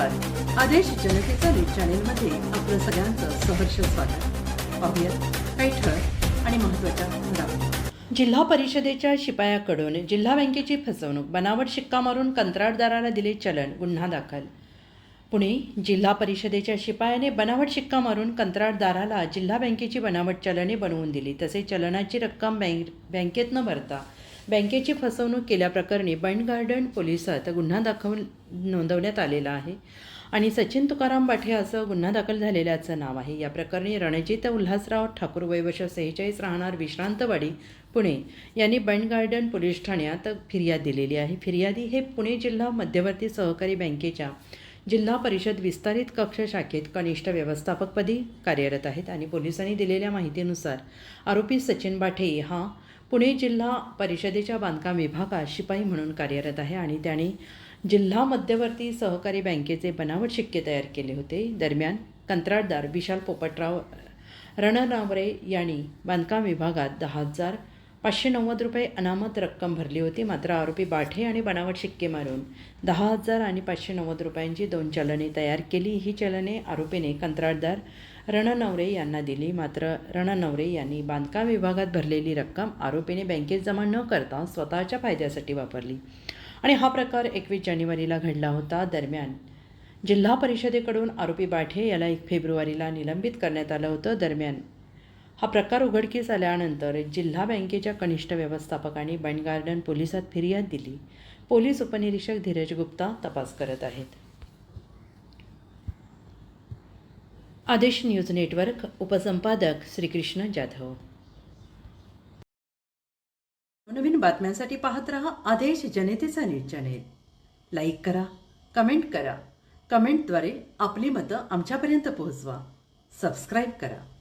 आदेश जनतेचा न्यूज चॅनेलमध्ये आपलं सगळ्यांचं सहर्ष स्वागत. पाहूयात काही ठळक आणि महत्त्वाच्या घडामोडी. जिल्हा परिषदेच्या शिपायाकडून जिल्हा बँकेची फसवणूक बनावट शिक्का मारून कंत्राटदाराला दिले चलन गुन्हा दाखल पुणे जिल्हा परिषदेच्या शिपायाने बनावट शिक्का मारून कंत्राटदाराला जिल्हा बँकेची बनावट चलने बनवून दिली. तसेच चलनाची रक्कम बँक बँकेत न भरता. बँकेची फसवणूक केल्याप्रकरणी बंड गार्डन पोलिसात गुन्हा दाखल नोंदवण्यात आलेला आहे आणि सचिन तुकाराम बाठे असं गुन्हा दाखल झालेल्याचं नाव आहे. या प्रकरणी रणजित उल्हासराव ठाकूर वैवश सेहेचाळीस राहणार विश्रांतवाडी पुणे यांनी बंड गार्डन पोलीस ठाण्यात फिर्याद दिलेली आहे. फिर्यादी हे पुणे जिल्हा मध्यवर्ती सहकारी बँकेच्या जिल्हा परिषद विस्तारित कक्ष शाखेत कनिष्ठ व्यवस्थापकपदी कार्यरत आहेत आणि पोलिसांनी दिलेल्या माहितीनुसार आरोपी सचिन बाठे हा पुणे जिल्हा परिषदेच्या बांधकाम विभागात शिपाई म्हणून कार्यरत आहे आणि त्याने जिल्हा मध्यवर्ती सहकारी बँकेचे बनावट शिक्के तयार केले होते. दरम्यान कंत्राटदार विशाल पोपटराव रणनावरे यांनी बांधकाम विभागात दहा हजार पाचशे नव्वद रुपये अनामत रक्कम भरली होती. मात्र आरोपी बाठे आणि बनावट शिक्के मारून दहा हजार आणि पाचशे नव्वद रुपयांची दोन चलने तयार केली. ही चलने आरोपीने कंत्राटदार रणनवरे यांना दिली. मात्र रणनवरे यांनी बांधकाम विभागात भरलेली रक्कम आरोपीने बँकेत जमा न करता स्वतःच्या फायद्यासाठी वापरली. आणि हा प्रकार एकवीस जानेवारीला घडला होता. दरम्यान जिल्हा परिषदेकडून आरोपी बाठे याला एक फेब्रुवारीला निलंबित करण्यात आलं होतं. दरम्यान हा प्रकार उघडकीस आल्यानंतर जिल्हा बँकेच्या कनिष्ठ व्यवस्थापकाने बंडगार्डन पोलिसात फिर्याद दिली. पोलीस उपनिरीक्षक धीरज गुप्ता तपास करत आहेत. आदेश न्यूज नेटवर्क उपसंपादक श्रीकृष्ण जाधव. नवीन बातम्यांसाठी पाहत रहा आदेश जनतेचा न्यूज चॅनेल. लाईक करा कमेंट करा. कमेंटद्वारे आपली मतं आमच्यापर्यंत पोहोचवा. सबस्क्राईब करा.